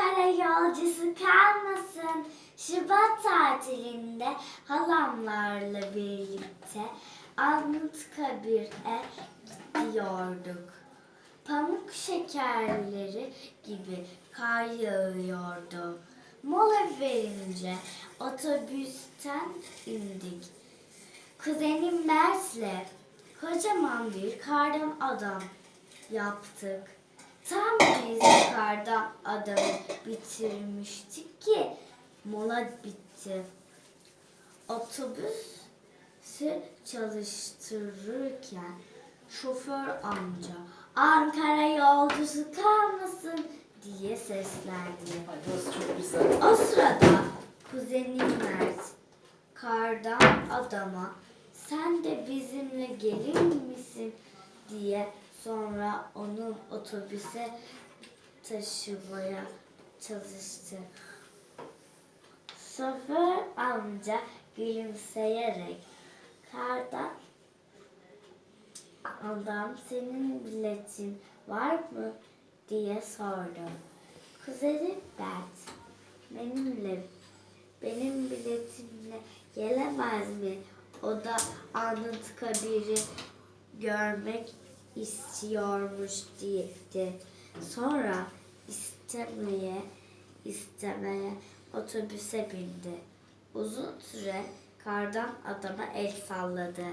Ankara yolcusu kalmasın. Şubat tatilinde halamlarla birlikte Anıtkabir'e gidiyorduk. Pamuk şekerleri gibi kar yağıyordu. Mola verince otobüsten indik. Kuzenim Mert'le kocaman bir kardan adam yaptık. Kardan adamı bitirmiştik ki mola bitti. Otobüsü çalıştırırken şoför amca Ankara yolcusu kalmasın diye seslendi. Ay burası çok güzel. O sırada kuzenim Mert kardan adama sen de bizimle gelir misin diye sonra onu otobüse taşımaya çalıştı. Şoför amca gülümseyerek kardan adam senin biletin var mı diye sordu. Kuzenim Bert benimle benim biletimle gelemez mi? O da Anıtkabir'i görmek istiyormuş dedi. Sonra istemeye istemeye otobüse bindi. Uzun süre kardan adama el salladı.